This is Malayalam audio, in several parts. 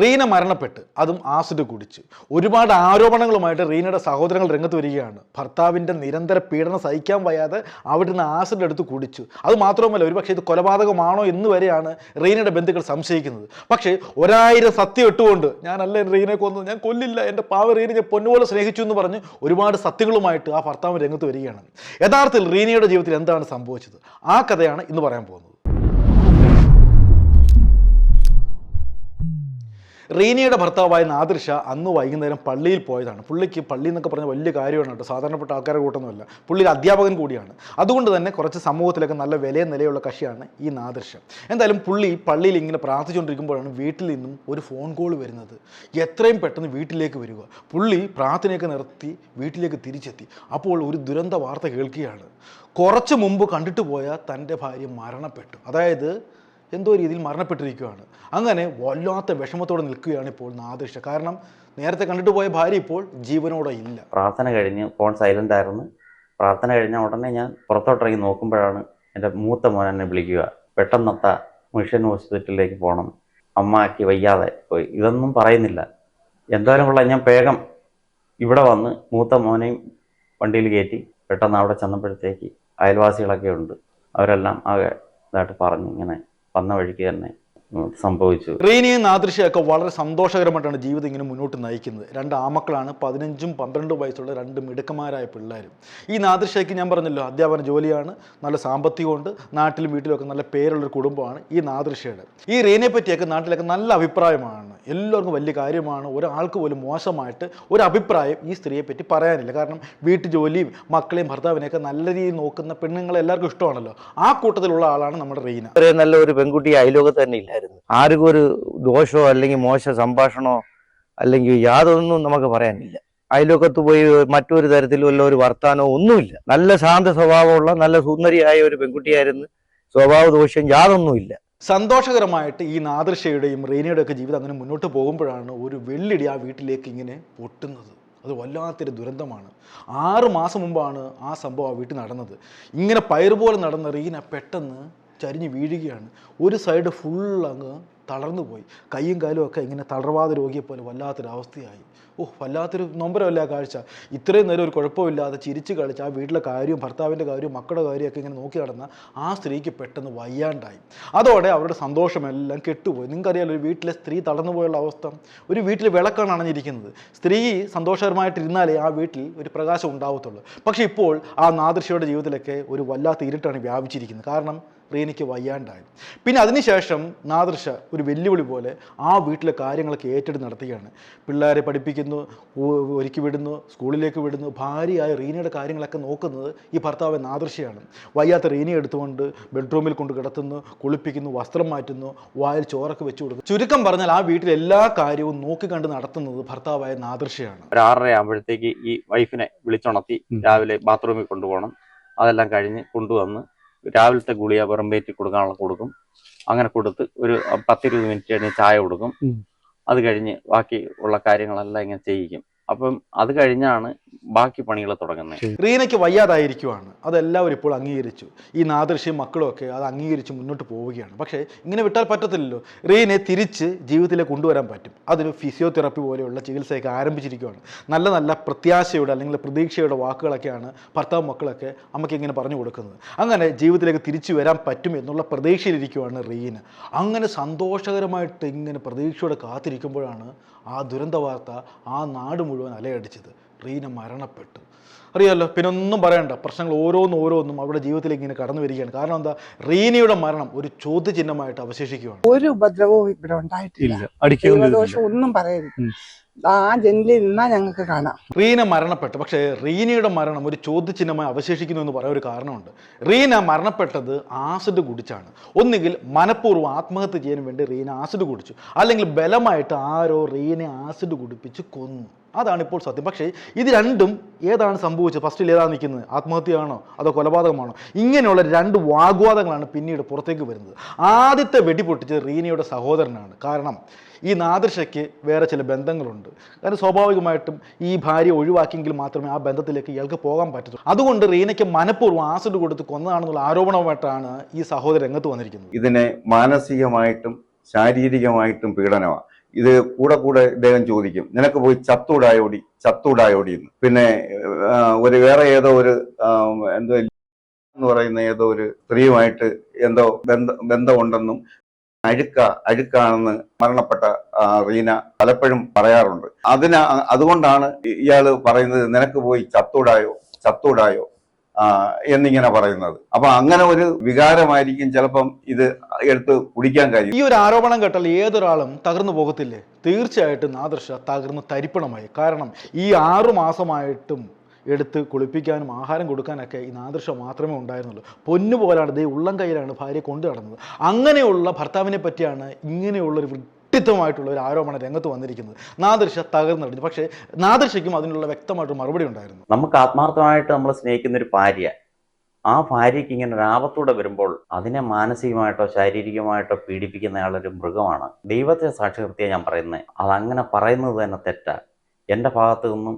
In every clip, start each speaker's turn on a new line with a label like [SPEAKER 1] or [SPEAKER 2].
[SPEAKER 1] റീന മരണപ്പെട്ട് അതും ആസിഡ് കുടിച്ച്. ഒരുപാട് ആരോപണങ്ങളുമായിട്ട് റീനയുടെ സഹോദരങ്ങൾ രംഗത്ത് വരികയാണ്. ഭർത്താവിന്റെ നിരന്തര പീഡനം സഹിക്കാൻ വയ്യാതെ അവിടുന്ന് ആസിഡ് എടുത്ത് കുടിച്ചു. അത് മാത്രവുമല്ല ഒരുപക്ഷെ ഇത് കൊലപാതകമാണോ എന്ന് വരെയാണ് റീനയുടെ ബന്ധുക്കൾ സംശയിക്കുന്നത്. പക്ഷേ ഒരായിരം സത്യം ഇട്ടുകൊണ്ട് ഞാനല്ല റീനെ കൊന്നത് ഞാൻ കൊല്ലില്ല എന്റെ പാവ റീനെ ഞാൻ പൊന്നുപോലെ സ്നേഹിച്ചു എന്ന് പറഞ്ഞ് ഒരുപാട് സത്യങ്ങളുമായിട്ട് ആ ഭർത്താവ് രംഗത്ത് വരികയാണ്. യഥാർത്ഥത്തിൽ റീനയുടെ ജീവിതത്തിൽ എന്താണ് സംഭവിച്ചത്? ആ കഥയാണ് ഇന്ന് പറയാൻ പോകുന്നത്. റീനയുടെ ഭർത്താവായ നാദൃഷ അന്ന് വൈകുന്നേരം പള്ളിയിൽ പോയതാണ്. പുള്ളിക്ക് പള്ളി എന്നൊക്കെ പറഞ്ഞ വലിയ കാര്യമാണ് കേട്ടോ. സാധാരണപ്പെട്ട ആൾക്കാരെ കൂട്ടൊന്നുമല്ല. പുള്ളി ഒരു അധ്യാപകൻ കൂടിയാണ്. അതുകൊണ്ട് തന്നെ കുറച്ച് സമൂഹത്തിലൊക്കെ നല്ല വിലയും നിലയുള്ള കക്ഷിയാണ് ഈ നാദിർഷ. എന്തായാലും പുള്ളി പള്ളിയിൽ ഇങ്ങനെ പ്രാർത്ഥിച്ചുകൊണ്ടിരിക്കുമ്പോഴാണ് വീട്ടിൽ നിന്നും ഒരു ഫോൺ കോൾ വരുന്നത്. എത്രയും പെട്ടെന്ന് വീട്ടിലേക്ക് വരിക. പുള്ളി പ്രാർത്ഥനയൊക്കെ നിർത്തി വീട്ടിലേക്ക് തിരിച്ചെത്തി. അപ്പോൾ ഒരു ദുരന്ത വാർത്ത കേൾക്കുകയാണ്. കുറച്ച് മുമ്പ് കണ്ടിട്ട് പോയ തന്റെ ഭാര്യ മരണപ്പെട്ടു. അതായത് എന്തോ രീതിയിൽ മരണപ്പെട്ടിരിക്കുകയാണ്. അങ്ങനെ വല്ലാത്ത വിഷമത്തോടെ നിൽക്കുകയാണ് ഇപ്പോൾ നാദിഷ കാരണം നേരത്തെ കണ്ടിട്ട് പോയ ഭാര്യ ഇപ്പോൾ ജീവനോടെ ഇല്ല.
[SPEAKER 2] പ്രാർത്ഥന കഴിഞ്ഞ് ഫോൺ സൈലന്റ് ആയിരുന്നു. പ്രാർത്ഥന കഴിഞ്ഞ ഉടനെ ഞാൻ പുറത്തോട്ടിറങ്ങി നോക്കുമ്പോഴാണ് എന്റെ മൂത്ത മോൻ എന്നെ വിളിക്കുക. പെട്ടെന്നത്ത മിഷൻ ഹോസ്പിറ്റലിലേക്ക് പോകണം. അമ്മയ്ക്ക് വയ്യാതെ പോയി. ഇതൊന്നും പറയുന്നില്ല. എന്തായാലും ഉള്ള ഞാൻ വേഗം ഇവിടെ വന്ന് മൂത്ത മോനെയും വണ്ടിയിൽ കയറ്റി പെട്ടെന്ന് അവിടെ ചെന്നപ്പോഴത്തേക്ക് അയൽവാസികളൊക്കെ ഉണ്ട്. അവരെല്ലാം ആകെ ഇതായിട്ട് പറഞ്ഞു ഇങ്ങനെ വന്ന വഴിക്ക് തന്നെ. സംഭവിച്ചു.
[SPEAKER 1] റീനയും നാദൃശയൊക്കെ വളരെ സന്തോഷകരമായിട്ടാണ് ജീവിതം ഇങ്ങനെ മുന്നോട്ട് നയിക്കുന്നത്. രണ്ട് ആമക്കളാണ് പതിനഞ്ചും പന്ത്രണ്ടും വയസ്സുള്ള രണ്ട് മിടുക്കന്മാരായ പിള്ളേരും. ഈ നാദൃശയ്ക്ക് ഞാൻ പറഞ്ഞല്ലോ അധ്യാപന ജോലിയാണ് നല്ല സാമ്പത്തികമുണ്ട് നാട്ടിലും വീട്ടിലുമൊക്കെ നല്ല പേരുള്ളൊരു കുടുംബമാണ് ഈ നാദൃശയുടെ ഈ റീനയെ പറ്റിയൊക്കെ നാട്ടിലൊക്കെ നല്ല അഭിപ്രായമാണ്. എല്ലാവർക്കും വലിയ കാര്യമാണ്. ഒരാൾക്ക് പോലും മോശമായിട്ട് ഒരു അഭിപ്രായം ഈ സ്ത്രീയെ പറ്റി പറയാനില്ല. കാരണം വീട്ടു ജോലിയും മക്കളെയും ഭർത്താവിനെയൊക്കെ നല്ല രീതിയിൽ നോക്കുന്ന പെണ്ണുങ്ങളെ എല്ലാവർക്കും ഇഷ്ടമാണല്ലോ. ആ കൂട്ടത്തിലുള്ള ആളാണ് നമ്മുടെ റീന.
[SPEAKER 3] ഒരു നല്ല ഒരു പെൺകുട്ടി അയലോകത്ത് തന്നെ ഇല്ലായിരുന്നു. ആർക്കും ഒരു ദോഷമോ അല്ലെങ്കിൽ മോശ സംഭാഷണോ അല്ലെങ്കിൽ യാതൊന്നും നമുക്ക് പറയാനില്ല. അയലോക്കത്ത് പോയി മറ്റൊരു തരത്തിലും ഒരു വർത്താനോ ഒന്നുമില്ല. നല്ല ശാന്ത സ്വഭാവമുള്ള നല്ല സുന്ദരിയായ ഒരു പെൺകുട്ടിയായിരുന്നു. സ്വഭാവ ദോഷം യാതൊന്നുമില്ല.
[SPEAKER 1] സന്തോഷകരമായിട്ട് ഈ നാദൃശയുടെയും റീനയുടെ ഒക്കെ ജീവിതം അങ്ങനെ മുന്നോട്ട് പോകുമ്പോഴാണ് ഒരു വെള്ളിടി ആ വീട്ടിലേക്ക് ഇങ്ങനെ പൊട്ടുന്നത്. അത് വല്ലാത്തൊരു ദുരന്തമാണ്. ആറ് മാസം മുമ്പാണ് ആ സംഭവം ആ വീട്ടിൽ നടന്നത്. ഇങ്ങനെ പയറുപോലെ പോലെ നടന്ന റീന പെട്ടെന്ന് ചരിഞ്ഞ് വീഴുകയാണ്. ഒരു സൈഡ് ഫുൾ അങ്ങ് തളർന്നു പോയി. കൈയും കാലും ഒക്കെ ഇങ്ങനെ തളർവാത രോഗിയെ പോലെ വല്ലാത്തൊരു അവസ്ഥയായി ഓ വല്ലാത്തൊരു നൊമ്പരമല്ല ആ കാഴ്ച? ഇത്രയും നേരം ഒരു കുഴപ്പമില്ലാതെ ചിരിച്ച് കളിച്ച് ആ വീട്ടിലെ കാര്യവും ഭർത്താവിന്റെ കാര്യവും മക്കളുടെ കാര്യമൊക്കെ ഇങ്ങനെ നോക്കി നടന്ന ആ സ്ത്രീക്ക് പെട്ടെന്ന് വയ്യാണ്ടായി. അതോടെ അവരുടെ സന്തോഷമെല്ലാം കെട്ടുപോയി. നിങ്ങൾക്കറിയാലോ ഒരു വീട്ടിലെ സ്ത്രീ തളർന്നു പോയുള്ള അവസ്ഥ. ഒരു വീട്ടിൽ വിളക്കാണ് അണഞ്ഞിരിക്കുന്നത്. സ്ത്രീ സന്തോഷകരമായിട്ടിരുന്നാലേ ആ വീട്ടിൽ ഒരു പ്രകാശം ഉണ്ടാവത്തുള്ളൂ. പക്ഷേ ഇപ്പോൾ ആ നാദൃശയുടെ ജീവിതത്തിലൊക്കെ ഒരു വല്ലാത്ത ഇരുട്ടാണ് വ്യാപിച്ചിരിക്കുന്നത്. കാരണം റീനയ്ക്ക് വയ്യാണ്ടായി. പിന്നെ അതിനുശേഷം നാദൃശ ഒരു വെല്ലുവിളി പോലെ ആ വീട്ടിലെ കാര്യങ്ങളൊക്കെ ഏറ്റെടുത്ത് നടത്തുകയാണ്. പിള്ളേരെ പഠിപ്പിക്കുന്നു ഒരുക്കി വിടുന്നു സ്കൂളിലേക്ക് വിടുന്നു ഭാര്യയായ റീനയുടെ കാര്യങ്ങളൊക്കെ നോക്കുന്നത് ഈ ഭർത്താവ് നാദൃശയാണ്. വയ്യാത്ത റീനയെ എടുത്തുകൊണ്ട് ബെഡ്റൂമിൽ കൊണ്ട് കിടത്തുന്നു കുളിപ്പിക്കുന്നു വസ്ത്രം മാറ്റുന്നു വായിൽ ചോറൊക്കെ വെച്ചു കൊടുക്കുന്നു. ചുരുക്കം പറഞ്ഞാൽ ആ വീട്ടിൽ എല്ലാ കാര്യവും നോക്കിക്കണ്ട് നടത്തുന്നത് ഭർത്താവായ നാദൃശയാണ്.
[SPEAKER 2] ഒരു ആറര ആകുമ്പോഴത്തേക്ക് ഈ വൈഫിനെ വിളിച്ചുണർത്തി രാവിലെ ബാത്റൂമിൽ കൊണ്ടുപോകണം. അതെല്ലാം കഴിഞ്ഞ് കൊണ്ടുവന്ന് രാവിലത്തെ ഗുളിക വെറുമ്പേറ്റി കൊടുക്കാനുള്ള കൊടുക്കും. അങ്ങനെ കൊടുത്ത് ഒരു പത്തിരുപത് മിനിറ്റ് കഴിഞ്ഞ് ചായ കൊടുക്കും. അത് കഴിഞ്ഞ് ബാക്കി ഉള്ള കാര്യങ്ങളെല്ലാം ഇങ്ങനെ ചെയ്യിക്കും. അപ്പം അത് കഴിഞ്ഞാണ് ബാക്കി പണികൾ തുടങ്ങുന്നത്
[SPEAKER 1] റീനയ്ക്ക് വയ്യാതായിരിക്കുവാണ്. അതെല്ലാവരും ഇപ്പോൾ അംഗീകരിച്ചു. ഈ നാദൃശ്യം മക്കളും ഒക്കെ അത് അംഗീകരിച്ച് മുന്നോട്ട് പോവുകയാണ്. പക്ഷേ ഇങ്ങനെ വിട്ടാൽ പറ്റത്തില്ലല്ലോ. റീനെ തിരിച്ച് ജീവിതത്തിലേക്ക് കൊണ്ടുവരാൻ പറ്റും. അതിന് ഫിസിയോതെറാപ്പി പോലെയുള്ള ചികിത്സയൊക്കെ ആരംഭിച്ചിരിക്കുകയാണ് നല്ല നല്ല പ്രത്യാശയുടെ അല്ലെങ്കിൽ പ്രതീക്ഷയുടെ വാക്കുകളൊക്കെയാണ് ഭർത്താവ് മക്കളൊക്കെ അമ്മയ്ക്ക് ഇങ്ങനെ പറഞ്ഞു കൊടുക്കുന്നത്. അങ്ങനെ ജീവിതത്തിലേക്ക് തിരിച്ചു വരാൻ പറ്റും എന്നുള്ള പ്രതീക്ഷയിലിരിക്കുവാണ് റീന. അങ്ങനെ സന്തോഷകരമായിട്ട് ഇങ്ങനെ പ്രതീക്ഷയോടെ കാത്തിരിക്കുമ്പോഴാണ് ആ ദുരന്ത വാർത്ത ആ നാട് മുഴുവൻ അലയടിച്ചത്. റീന മരണപ്പെട്ടു. അറിയാമല്ലോ പിന്നെ ഒന്നും പറയണ്ട. പ്രശ്നങ്ങൾ ഓരോന്നും ഓരോന്നും അവരുടെ ജീവിതത്തിലേക്ക് ഇങ്ങനെ കടന്നു വരികയാണ്. കാരണം എന്താ? റീനയുടെ മരണം ഒരു ചോദ്യചിഹ്നമായിട്ട് അവശേഷിക്കുകയാണ്.
[SPEAKER 4] ഒരു ഉപദ്രവവും ഇവിടെ ഉണ്ടായിട്ടില്ല. ഒന്നും പറയരുത്. ആ ജനലിൽ നിന്നാ ഞങ്ങൾക്ക് കാണാം.
[SPEAKER 1] റീന മരണപ്പെട്ടു. പക്ഷേ റീനയുടെ മരണം ഒരു ചോദ്യചിഹ്നമായി അവശേഷിക്കുന്നു എന്ന് പറയാൻ ഒരു കാരണമുണ്ട്. റീന മരണപ്പെട്ടത് ആസിഡ് കുടിച്ചാണ്. ഒന്നുകിൽ മനഃപൂർവം ആത്മഹത്യ ചെയ്യാൻ വേണ്ടി റീന ആസിഡ് കുടിച്ചു. അല്ലെങ്കിൽ ബലമായിട്ട് ആരോ റീനെ ആസിഡ് കുടിപ്പിച്ച് കൊന്നു. അതാണ് ഇപ്പോൾ സത്യം. പക്ഷേ ഇത് രണ്ടും ഏതാണ് സംഭവിച്ചത്? ഫസ്റ്റിൽ ഏതാണ് നിൽക്കുന്നത്? ആത്മഹത്യയാണോ അതോ കൊലപാതകമാണോ? ഇങ്ങനെയുള്ള രണ്ട് വാഗ്വാദങ്ങളാണ് പിന്നീട് പുറത്തേക്ക് വരുന്നത്. ആദ്യത്തെ വെടിപൊട്ടിച്ചത് റീനയുടെ സഹോദരനാണ്. കാരണം ഈ നാദൃശയ്ക്ക് വേറെ ചില ബന്ധങ്ങളുണ്ട്. കാരണം സ്വാഭാവികമായിട്ടും ഈ ഭാര്യ ഒഴിവാക്കിയെങ്കിൽ മാത്രമേ ആ ബന്ധത്തിലേക്ക് ഇയാൾക്ക് പോകാൻ പറ്റൂ അതുകൊണ്ട് റീനയ്ക്ക് മനഃപൂർവം ആസിഡ് കൊടുത്ത് കൊന്നതാണെന്നുള്ള ആരോപണമായിട്ടാണ് ഈ സഹോദരൻ രംഗത്ത് വന്നിരിക്കുന്നത്.
[SPEAKER 5] ഇതിനെ മാനസികമായിട്ടും ശാരീരികമായിട്ടും പീഡനമാണ്
[SPEAKER 6] ഇത് കൂടെ കൂടെ ഇദ്ദേഹം ചോദിക്കും നിനക്ക് പോയി ചത്തൂടായോടി ചത്തൂടായോടി എന്ന്. പിന്നെ ഒരു വേറെ ഏതോ ഒരു എന്തോ എന്ന് പറയുന്ന ഏതോ ഒരു സ്ത്രീയുമായിട്ട് എന്തോ ബന്ധ ബന്ധമുണ്ടെന്നും അഴുക്ക അഴുക്കാണെന്ന് മരണപ്പെട്ട റീന പലപ്പോഴും പറയാറുണ്ട്. അതിന് അതുകൊണ്ടാണ് ഇയാൾ പറയുന്നത് നിനക്ക് പോയി ചത്തൂടായോ? ചത്തൂടായോ? എന്നിങ്ങനെ പറയുന്നത്. അപ്പൊ അങ്ങനെ ഒരു വികാരമായിരിക്കും ചിലപ്പം ഇത് എടുത്ത് കുടിക്കാൻ കഴിയും.
[SPEAKER 1] ഈ ഒരു ആരോപണം കേട്ടാൽ ഏതൊരാളും തകർന്നു പോകത്തില്ലേ? തീർച്ചയായിട്ടും ആദർശ തകർന്ന് തരിപ്പണമായി. കാരണം ഈ ആറു മാസമായിട്ടും എടുത്ത് കുളിപ്പിക്കാനും ആഹാരം കൊടുക്കാനൊക്കെ ഈ നാദൃശ മാത്രമേ ഉണ്ടായിരുന്നുള്ളൂ. പൊന്നു പോലാണ് ദേ ഉള്ളം കയ്യിലാണ് ഭാര്യ കൊണ്ടു നടന്നത് അങ്ങനെയുള്ള ഭർത്താവിനെ പറ്റിയാണ് ഇങ്ങനെയുള്ളൊരു വിഡിത്തമായിട്ടുള്ള ഒരു ആരോപണ രംഗത്ത് വന്നിരിക്കുന്നത്. നാദൃശ തകർന്നടിഞ്ഞു പക്ഷേ നാദൃശയ്ക്കും അതിനുള്ള വ്യക്തമായിട്ട് മറുപടി ഉണ്ടായിരുന്നു.
[SPEAKER 2] നമുക്ക് ആത്മാർത്ഥമായിട്ട് നമ്മൾ സ്നേഹിക്കുന്ന ഒരു ഭാര്യ ആ ഭാര്യയ്ക്ക് ഇങ്ങനെ ഒരു വരുമ്പോൾ അതിനെ മാനസികമായിട്ടോ ശാരീരികമായിട്ടോ പീഡിപ്പിക്കുന്ന ആളൊരു മൃഗമാണ്. ദൈവത്തെ സാക്ഷി നിർത്തിയാൽ ഞാൻ പറയുന്നത് അതങ്ങനെ പറയുന്നത് തന്നെ തെറ്റാ. എന്റെ ഭാഗത്തു നിന്നും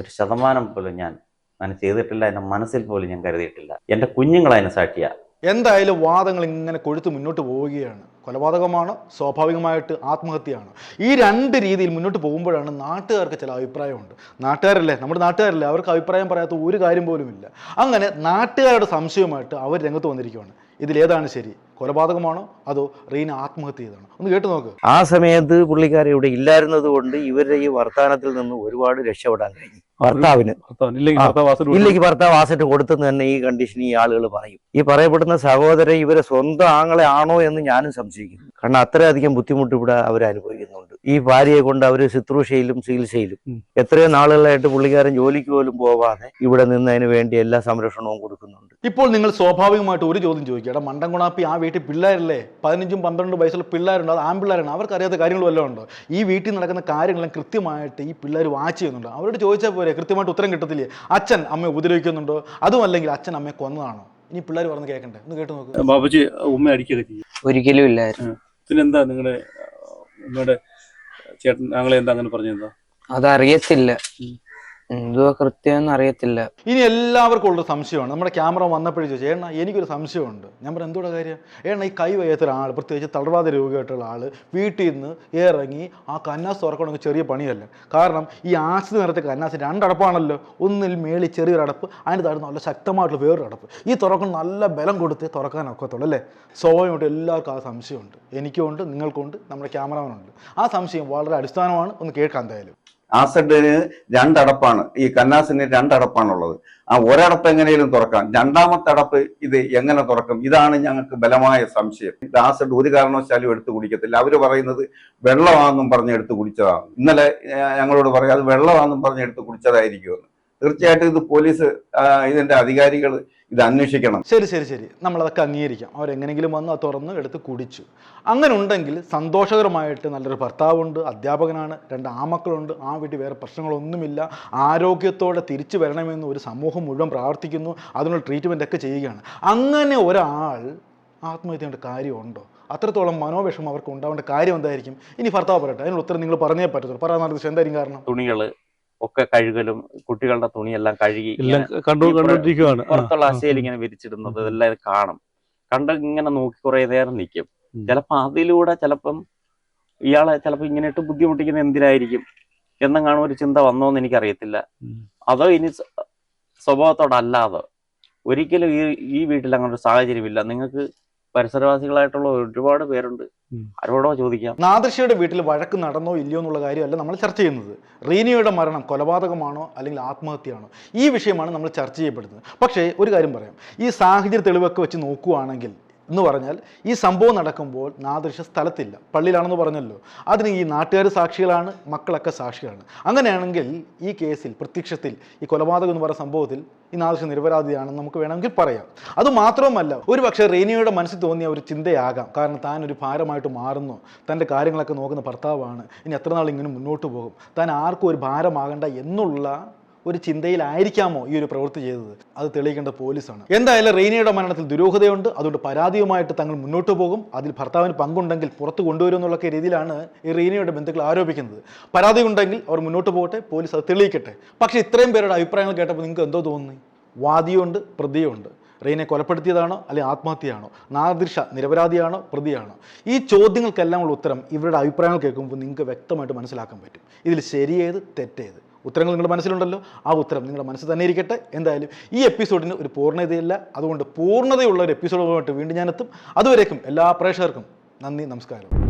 [SPEAKER 2] ഒരു ശതമാനം പോലും ഞാൻ അങ്ങനെ ചെയ്തിട്ടില്ല. എന്റെ മനസ്സിൽ പോലും ഞാൻ കരുതിയിട്ടില്ല. എന്റെ കുഞ്ഞുങ്ങൾ അതിന് സാക്ഷിയാ.
[SPEAKER 1] എന്തായാലും വാദങ്ങൾ ഇങ്ങനെ കൊഴുത്ത് മുന്നോട്ട് പോവുകയാണ്. കൊലപാതകമാണ് സ്വാഭാവികമായിട്ട് ആത്മഹത്യയാണ്. ഈ രണ്ട് രീതിയിൽ മുന്നോട്ട് പോകുമ്പോഴാണ് നാട്ടുകാർക്ക് ചില അഭിപ്രായമുണ്ട്. നാട്ടുകാരല്ലേ? നമ്മുടെ നാട്ടുകാരല്ലേ? അവർക്ക് അഭിപ്രായം പറയാത്ത ഒരു കാര്യം പോലുമില്ല അങ്ങനെ നാട്ടുകാരുടെ സംശയമായിട്ട് അവർ രംഗത്ത് വന്നിരിക്കുകയാണ് ഇതിലേതാണ് ശരി? കൊലപാതകമാണോ? അതോ റീന ആത്മഹത്യ ചെയ്താണോ ഒന്ന് കേട്ട് നോക്ക്.
[SPEAKER 3] ആ സമയത്ത് പുള്ളിക്കാരി ഇവിടെ ഇല്ലായിരുന്നത് കൊണ്ട് ഇവരുടെ ഈ വർത്തമാനത്തിൽ നിന്ന് ഒരുപാട് രക്ഷപ്പെടാൻ കഴിഞ്ഞു. ഭർത്താവിന്.
[SPEAKER 5] ഇല്ലെങ്കിൽ. ഭർത്താവ്
[SPEAKER 3] ആസറ്റ് കൊടുത്തെന്ന് തന്നെ ഈ കണ്ടീഷൻ ഈ ആളുകൾ പറയും. ഈ പറയപ്പെടുന്ന സഹോദരൻ ഇവരെ സ്വന്തം ആങ്ങളെ ആണോ എന്ന് ഞാനും സംശയിക്കുന്നു. കാരണം അത്രയധികം ബുദ്ധിമുട്ട് ഇവിടെ അവർ അനുഭവിക്കുന്നുണ്ട്. ഈ ഭാര്യയെ കൊണ്ട് അവർ ശുശ്രൂഷയിലും ചികിത്സയിലും. എത്രയോ നാളുകളായിട്ട് പുള്ളിക്കാരൻ ജോലിക്ക് പോലും പോവാതെ ഇവിടെ നിന്നതിന് വേണ്ടി എല്ലാ സംരക്ഷണവും കൊടുക്കുന്നുണ്ട്.
[SPEAKER 1] ഇപ്പോൾ നിങ്ങൾ സ്വാഭാവികമായിട്ട് ഒരു ചോദ്യം ചോദിക്കുക. എടാ മണ്ടൻ കുണാപ്പി ആ വീട്ടിൽ പിള്ളേരല്ലേ? പതിനഞ്ചും പന്ത്രണ്ടും വയസ്സുള്ള പിള്ളേരുണ്ട്? അത് ആൺപിള്ളേരാണ്? അവർക്ക് അറിയാത്ത കാര്യങ്ങൾ വല്ലതും ഉണ്ടോ? ഈ വീട്ടിൽ നടക്കുന്ന കാര്യങ്ങളെല്ലാം കൃത്യമായിട്ട് ഈ പിള്ളേർ വാച്ച് ചെയ്യുന്നുണ്ട്? അവരോട് ചോദിച്ചാൽ പോരെ കൃത്യമായിട്ട് ഉത്തരം കിട്ടത്തില്ലേ? അച്ഛൻ അമ്മയെ ഉപദ്രവിക്കുന്നുണ്ടോ? അതും അല്ലെങ്കിൽ അച്ഛൻ അമ്മയെ കൊന്നതാണോ? ഇനി പിള്ളേർ പറഞ്ഞ് കേൾക്കണ്ടേ? ഒന്ന് കേട്ട് നോക്ക്.
[SPEAKER 5] ബാബുജി ഉമ്മ അടിക്കുകയൊക്കെ ചെയ്യും.
[SPEAKER 7] ഒരിക്കലും ഇല്ലായിരുന്നു.
[SPEAKER 5] പിന്നെന്താ നിങ്ങളുടെ ഉമ്മയുടെ ചേട്ടൻ ഞങ്ങളെ എന്താ അങ്ങനെ പറഞ്ഞെന്താ
[SPEAKER 7] അതറിയത്തില്ല. എന്തുവാ കൃത്യം അറിയത്തില്ല.
[SPEAKER 1] ഇനി എല്ലാവർക്കും ഉള്ളൊരു സംശയമാണ്. നമ്മുടെ ക്യാമറ വന്നപ്പോഴും ചോദിച്ചു ഏണ്ണ എനിക്കൊരു സംശയമുണ്ട്. ഞാൻ പറഞ്ഞു എന്തുകൂടെ കാര്യം? ഏണ്ണ ഈ കൈ വയ്യാത്ത ഒരാൾ പ്രത്യേകിച്ച് തളർവാദ രോഗിയായിട്ടുള്ള ആൾ വീട്ടിൽ നിന്ന് ഇറങ്ങി ആ കന്നാസ് തുറക്കണമെങ്കിൽ ചെറിയ പണിയല്ല. കാരണം ഈ ആസിഡ് നിറത്തെ കന്നാസ് രണ്ടടപ്പാണല്ലോ. ഒന്നിൽ മേളിൽ ചെറിയൊരു അടപ്പ് അതിന് താഴെ നല്ല ശക്തമായിട്ടുള്ള വേറൊരു അടപ്പ്. ഈ തുറക്കണം നല്ല ബലം കൊടുത്ത് തുറക്കാൻ ഒക്കത്തുള്ളൂ അല്ലേ? സ്വാഭാവികമായിട്ട് എല്ലാവർക്കും ആ സംശയമുണ്ട്. എനിക്കുമുണ്ട് നിങ്ങൾക്കുണ്ട് നമ്മുടെ ക്യാമറമാനുണ്ട് ആ സംശയം വളരെ അടിസ്ഥാനമാണ്. ഒന്ന് കേൾക്കാം എന്തായാലും.
[SPEAKER 6] ആസിഡിന് രണ്ടടപ്പാണ്. ഈ കന്നാസിന് രണ്ടടപ്പാണുള്ളത്. ആ ഒരടപ്പ് എങ്ങനെയും തുറക്കാം. രണ്ടാമത്തെ അടപ്പ് ഇത് എങ്ങനെ തുറക്കും? ഇതാണ് ഞങ്ങൾക്ക് ബലമായ സംശയം. ഇത് ആസിഡ് ഒരു കാരണവശാലും എടുത്തു കുടിക്കത്തില്ല. അവർ പറയുന്നത് വെള്ളമാണെന്നും പറഞ്ഞ് എടുത്ത് കുടിച്ചതാണ്. ഇന്നലെ ഞങ്ങളോട് പറയാം അത് വെള്ളമാണെന്നും പറഞ്ഞ് എടുത്ത് കുടിച്ചതായിരിക്കുമെന്ന്. തീർച്ചയായിട്ടും ഇത് പോലീസ് ഇതിന്റെ അധികാരികൾ ഇത് അന്വേഷിക്കണം.
[SPEAKER 1] ശരി ശരി ശരി. നമ്മളതൊക്കെ അംഗീകരിക്കാം. അവരെങ്ങനെങ്കിലും വന്ന് അത് തുറന്ന് എടുത്ത് കുടിച്ചു. അങ്ങനെ ഉണ്ടെങ്കിൽ സന്തോഷകരമായിട്ട് നല്ലൊരു ഭർത്താവുണ്ട് അധ്യാപകനാണ് രണ്ട് ആമക്കളുണ്ട്. ആ വീട്ടിൽ വേറെ പ്രശ്നങ്ങളൊന്നുമില്ല. ആരോഗ്യത്തോടെ തിരിച്ചു വരണമെന്ന് ഒരു സമൂഹം മുഴുവൻ പ്രാർത്ഥിക്കുന്നു. അതിനുള്ള ട്രീറ്റ്മെന്റ് ഒക്കെ ചെയ്യുകയാണ്. അങ്ങനെ ഒരാൾ ആത്മഹത്യ ചെയ്യേണ്ട കാര്യമുണ്ടോ? അത്രത്തോളം മനോവിഷമം അവർക്ക് ഉണ്ടാവേണ്ട കാര്യം എന്തായിരിക്കും? ഇനി ഭർത്താവ് പറയട്ടെ. അതിനുള്ള ഉത്തരം നിങ്ങൾ പറഞ്ഞേ പറ്റത്തുള്ളൂ. പറയാൻ നടത്തിച്ച് എന്തായിരിക്കും കാരണം?
[SPEAKER 2] തുണികൾ ഒക്കെ കഴുകലും കുട്ടികളുടെ തുണിയെല്ലാം കഴുകി
[SPEAKER 5] കണ്ടുകൊണ്ടിരിക്കുകയാണ്
[SPEAKER 2] പുറത്തുള്ള
[SPEAKER 5] അസയിൽ
[SPEAKER 2] അശയിൽ ഇങ്ങനെ വിരിച്ചിടുന്നത് ഇതെല്ലാം ഇത് കാണും. കണ്ട് ഇങ്ങനെ നോക്കി കുറെ നേരം നിൽക്കും
[SPEAKER 5] ചിലപ്പോൾ
[SPEAKER 2] ചിലപ്പോ അതിലൂടെ ചിലപ്പം ഇയാളെ ചിലപ്പോ ഇങ്ങനെ ഇട്ട് ബുദ്ധിമുട്ടിക്കുന്ന എന്തിനായിരിക്കും എന്നെങ്ങാണ് ഒരു ചിന്ത വന്നോന്ന് എനിക്കറിയത്തില്ല. അതോ ഇനി സ്വ- സ്വഭാവത്തോടല്ലാതെ ഒരിക്കലും ഈ ഈ വീട്ടിൽ അങ്ങനെ ഒരു സാഹചര്യമില്ല. നിങ്ങൾക്ക് പരിസരവാസികളായിട്ടുള്ള ഒരുപാട് പേരുണ്ട്. ആരോടോ ചോദിക്കാം.
[SPEAKER 1] നാദൃശയുടെ വീട്ടിൽ വഴക്ക് നടന്നോ ഇല്ലയോ എന്നുള്ള കാര്യമല്ല നമ്മൾ ചർച്ച ചെയ്യുന്നത്. റീനിയുടെ മരണം കൊലപാതകമാണോ അല്ലെങ്കിൽ ആത്മഹത്യയാണോ? ഈ വിഷയമാണ് നമ്മൾ ചർച്ച ചെയ്യപ്പെടുന്നത്. പക്ഷേ ഒരു കാര്യം പറയാം. ഈ സാഹചര്യ തെളിവൊക്കെ വെച്ച് നോക്കുകയാണെങ്കിൽ എന്ന് പറഞ്ഞാൽ ഈ സംഭവം നടക്കുമ്പോൾ നാദൃശ സ്ഥലത്തില്ല. പള്ളിയിലാണെന്ന് പറഞ്ഞല്ലോ. അതിന് ഈ നാട്ടുകാർ സാക്ഷികളാണ് മക്കളൊക്കെ സാക്ഷികളാണ്. അങ്ങനെയാണെങ്കിൽ ഈ കേസിൽ പ്രത്യക്ഷത്തിൽ ഈ കൊലപാതകം എന്ന് പറയുന്ന സംഭവത്തിൽ ഈ നാദൃശ നിരപരാധിയാണെന്ന് നമുക്ക് വേണമെങ്കിൽ പറയാം. അത് മാത്രവുമല്ല ഒരു പക്ഷേ റേനിയയുടെ മനസ്സിൽ തോന്നിയ ഒരു ചിന്തയാകാം. കാരണം താൻ ഒരു ഭാരമായിട്ട് മാറുന്നു. തന്റെ കാര്യങ്ങളൊക്കെ നോക്കുന്ന ഭർത്താവാണ്. ഇനി എത്ര നാൾ ഇങ്ങനെ മുന്നോട്ട് പോകും? താൻ ആർക്കും ഒരു ഭാരമാകണ്ട എന്നുള്ള ഒരു ചിന്തയിലായിരിക്കാമോ ഈ ഒരു പ്രവൃത്തി ചെയ്തത്? അത് തെളിയിക്കേണ്ട പോലീസാണ്. എന്തായാലും റെയ്നയുടെ മരണത്തിൽ ദുരൂഹതയുണ്ട്. അതുകൊണ്ട് പരാതിയുമായിട്ട് തങ്ങൾ മുന്നോട്ട് പോകും. അതിൽ ഭർത്താവിന് പങ്കുണ്ടെങ്കിൽ പുറത്ത് കൊണ്ടുവരും എന്നുള്ള രീതിയിലാണ് ഈ റീനയുടെ ബന്ധുക്കൾ ആരോപിക്കുന്നത്. പരാതി ഉണ്ടെങ്കിൽ അവർ മുന്നോട്ട് പോകട്ടെ. പോലീസ് അത് തെളിയിക്കട്ടെ. പക്ഷേ ഇത്രയും പേരുടെ അഭിപ്രായങ്ങൾ കേട്ടപ്പോൾ നിങ്ങൾക്ക് എന്തോ തോന്നി? വാദിയുണ്ട് പ്രതിയുണ്ട്. റെയിനെ കൊലപ്പെടുത്തിയതാണോ അല്ലെങ്കിൽ ആത്മഹത്യയാണോ? നാദൃശ നിരപരാധിയാണോ പ്രതിയാണോ? ഈ ചോദ്യങ്ങൾക്കെല്ലാം ഉള്ള ഉത്തരം ഇവരുടെ അഭിപ്രായങ്ങൾ കേൾക്കുമ്പോൾ നിങ്ങൾക്ക് വ്യക്തമായിട്ട് മനസ്സിലാക്കാൻ പറ്റും. ഇതിൽ ശരിയേത് തെറ്റേത്. ഉത്തരങ്ങൾ നിങ്ങളുടെ മനസ്സിലുണ്ടല്ലോ. ആ ഉത്തരം നിങ്ങളുടെ മനസ്സിൽ തന്നെ ഇരിക്കട്ടെ. എന്തായാലും ഈ എപ്പിസോഡിന് ഒരു പൂർണതയില്ല. അതുകൊണ്ട് പൂർണതയുള്ള ഒരു എപ്പിസോഡുമായിട്ട് വീണ്ടും ഞാനെത്തും. അതുവരേക്കും എല്ലാ പ്രേക്ഷകർക്കും നന്ദി നമസ്കാരം.